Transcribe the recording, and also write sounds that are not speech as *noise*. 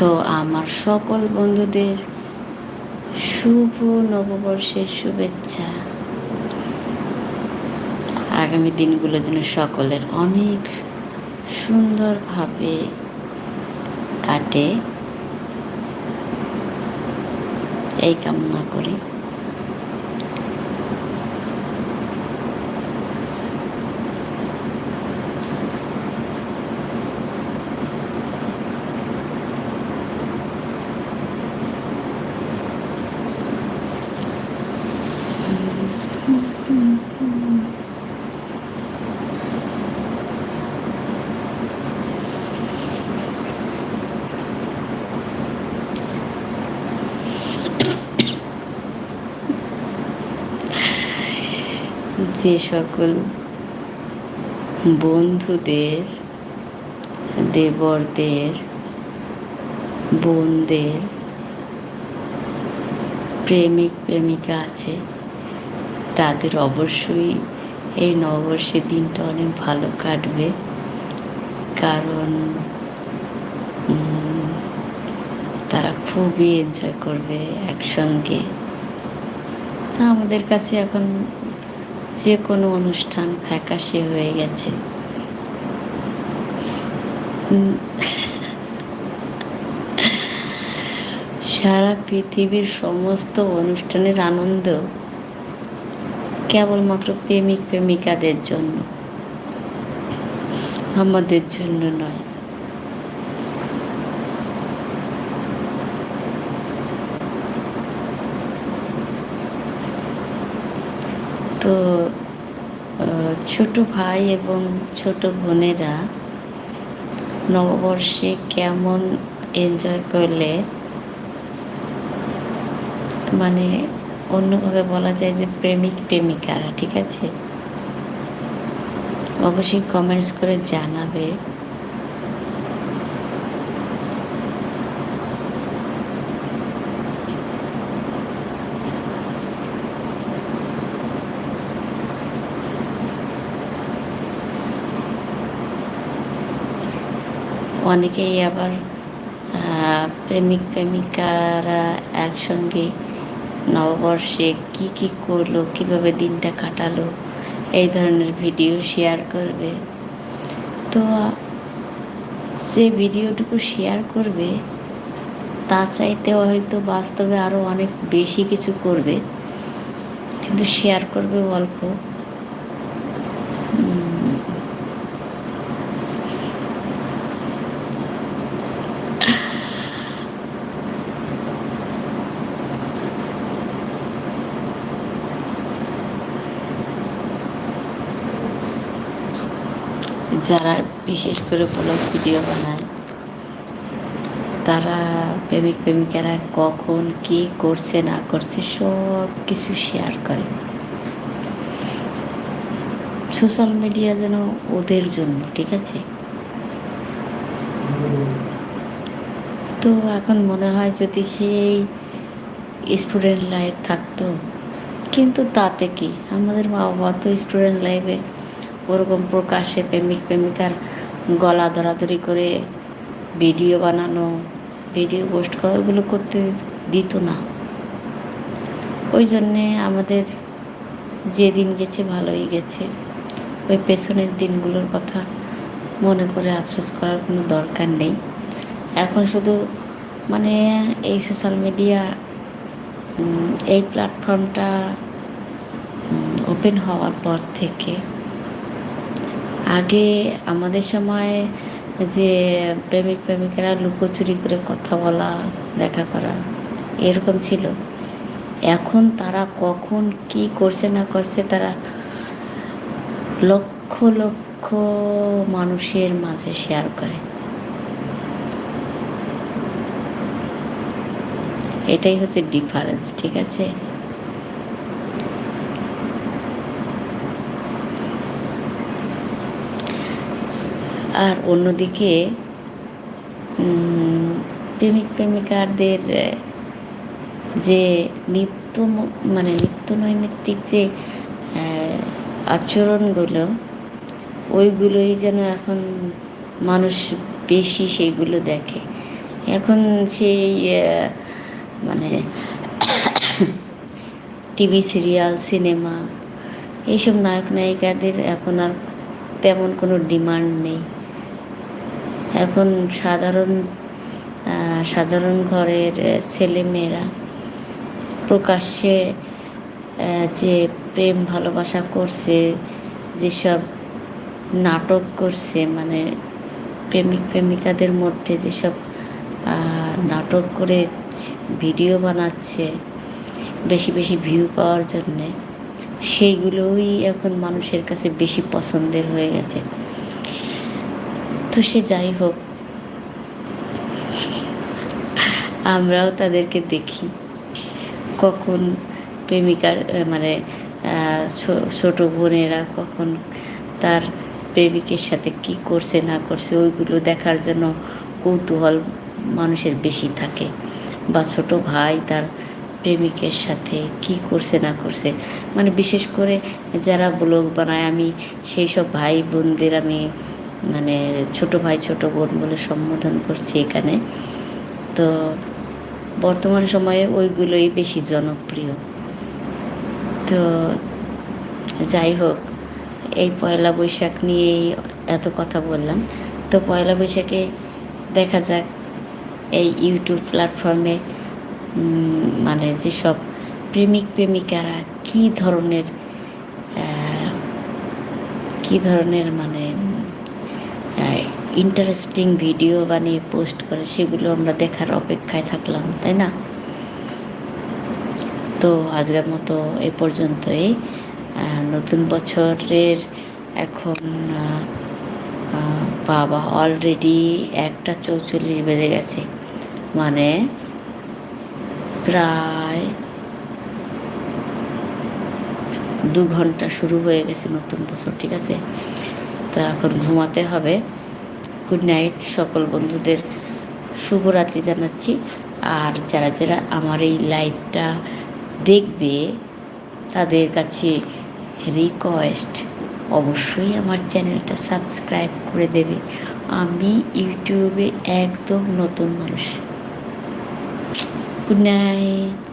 তো আমার সকল বন্ধুদের শুভ নববর্ষের শুভেচ্ছা। আগামী দিনগুলো যেন সকলের অনেক সুন্দরভাবে কাটে। এই কামনা করি। যে সকল বন্ধুদের, দেবরদের, বোনদের প্রেমিক প্রেমিকা আছে, তাদের অবশ্যই এই নববর্ষের দিনটা অনেক ভালো কাটবে। কারণ তারা খুবই এনজয় করবে একসঙ্গে। তা আমাদের কাছে এখন যে কোনো অনুষ্ঠান ফ্যাকাশে হয়ে গেছে। সারা পৃথিবীর সমস্ত অনুষ্ঠানের আনন্দ কেবলমাত্র প্রেমিক প্রেমিকাদের জন্য, আমাদের জন্য নয়। তো ছোট ভাই এবং ছোট বোনেরা নববর্ষে কেমন এনজয় করলে? মানে অন্যভাবে বলা যায় যে প্রেমিক প্রেমিকারা, ঠিক আছে? অবশ্যই কমেন্টস করে জানাবে। অনেকেই আবার প্রেমিক প্রেমিকারা একসঙ্গে নববর্ষে কি কি করল, কীভাবে দিনটা কাটালো, এই ধরনের ভিডিও শেয়ার করবে। তো, যে ভিডিওটুকু শেয়ার করবে তা চাইতে হয়তো বাস্তবে আরও অনেক বেশি কিছু করবে। কিন্তু শেয়ার করবে অল্প। যারা বিশেষ করে ব্লগ ভিডিও বানায়, তারা প্রেমিক প্রেমিকারা কখন কি করছে, না করছে সব কিছু শেয়ার করে। সোশ্যাল মিডিয়া যেন ওদের জন্য, ঠিক আছে? তো এখন মনে হয় যদি সেই স্টুডেন্ট লাইফ থাকতো, কিন্তু তাতে কি? আমাদের মা বাবা তো স্টুডেন্ট লাইফে ওরকম প্রকাশ্যে প্রেমিক প্রেমিকার গলা ধরাধরি করে ভিডিও বানানো, ভিডিও পোস্ট করা, ওগুলো করতে দিত না। ওই জন্যে আমাদের যে দিন গেছে ভালোই গেছে। ওই পেছনের দিনগুলোর কথা মনে করে আফসোস করার কোনো দরকার নেই। এখন শুধু মানে এই সোশ্যাল মিডিয়া এই প্ল্যাটফর্মটা ওপেন হওয়ার পর থেকে আগে আমাদের সময় যে প্রেমিক প্রেমিকেরা লুকোচুরি করে কথা বলা, দেখা করা, এরকম ছিল। এখন তারা কখন কি করছে না করছে তারা লক্ষ লক্ষ মানুষের মাঝে শেয়ার করে। এটাই হচ্ছে ডিফারেন্স ঠিক আছে? আর অন্যদিকে প্রেমিক প্রেমিকাদের যে নিত্য মানে নিত্য নৈমিত্তিক যে আচরণগুলো, ওইগুলোই যেন এখন মানুষ বেশি সেইগুলো দেখে। এখন সেই মানে *coughs* টিভি সিরিয়াল, সিনেমা, এইসব নায়ক নায়িকাদের এখন আর তেমন কোনো ডিমান্ড নেই। এখন সাধারণ সাধারণ ঘরের ছেলে মেয়েরা প্রকাশ্যে যে প্রেম ভালোবাসা করছে, যেসব নাটক করছে মানে প্রেমিক প্রেমিকাদের মধ্যে যেসব নাটক করে ভিডিও বানাচ্ছে, বেশি বেশি ভিউ পাওয়ার জন্যে, সেইগুলোই এখন মানুষের কাছে বেশি পছন্দের হয়ে গেছে। তো সে যাই হোক, আমরাও তাদেরকে দেখি। কখন প্রেমিকার মানে ছোট বোনেরা কখন তার প্রেমিকের সাথে কি করছে, না করছে, ওইগুলো দেখার জন্য কৌতূহল মানুষের বেশি থাকে। বা ছোট ভাই তার প্রেমিকের সাথে কি করছে, না করছে। মানে বিশেষ করে যারা ব্লগ বানায়, আমি সেই সব ভাই বোনদের আমি মানে ছোট ভাই, ছোট বোন বলে সম্বোধন করছি এখানে। তো বর্তমান সময়ে ওইগুলোই বেশি জনপ্রিয়। তো যাই হোক, এই পয়লা বৈশাখ নিয়েই এত কথা বললাম। তো পয়লা বৈশাখে দেখা যাক, এই ইউটিউব প্ল্যাটফর্মে মানে যেসব প্রেমিক, প্রেমিকারা কী ধরনের কী ধরনের মানে ইন্টারেস্টিং ভিডিও বানিয়ে পোস্ট করে, সেগুলো আমরা দেখার অপেক্ষায় থাকলাম, তাই না? তো আজকের মতো এ পর্যন্তই। নতুন বছরের এখন বাবা অলরেডি একটা চৌচল্লিশ বেজে গেছে। মানে প্রায় দু ঘণ্টা শুরু হয়ে গেছে নতুন বছর, ঠিক আছে? তো এখন ঘুমাতে হবে। গুড নাইট সকল বন্ধুদের। শুভরাত্রি জানাচ্ছি। আর যারা যারা আমার এই লাইভটা দেখবে, তাদের কাছে রিকোয়েস্ট অবশ্যই আমার চ্যানেলটা সাবস্ক্রাইব করে দেবে। আমি ইউটিউবে একদম নতুন মানুষ। Good night.